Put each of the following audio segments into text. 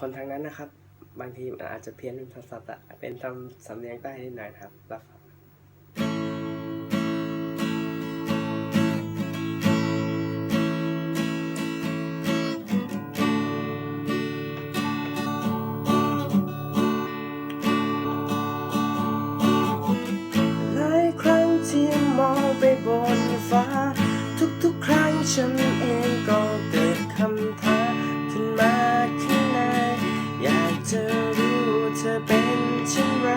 คนทางนั้นนะครับ บางทีมันอาจจะเพี้ยนเป็นภาษาตะเป็นทำสำเนียงใต้นิดหน่อยครับรับฟังหลายครั้งที่มองไปบนฟ้า ทุกๆ ครั้งฉัน ธอเป็นเช่นไร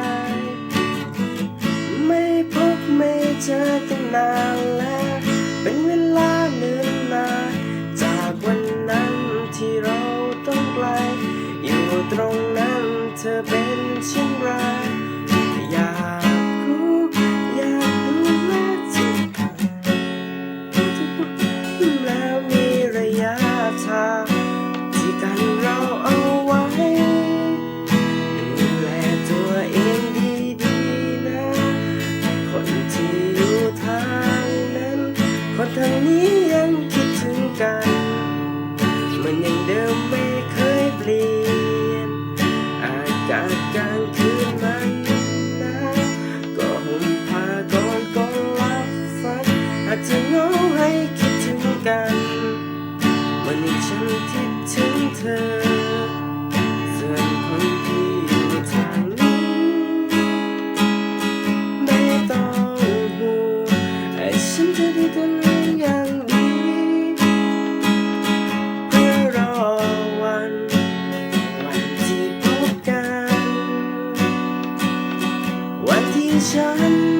ไม่พบไม่เจอตั้งนานแล้ว เป็นเวลาเนิ่นนานจากวันนั้นที่เราต้องไกล อยู่ตรงนั้นเธอเป็นเช่นไร 一场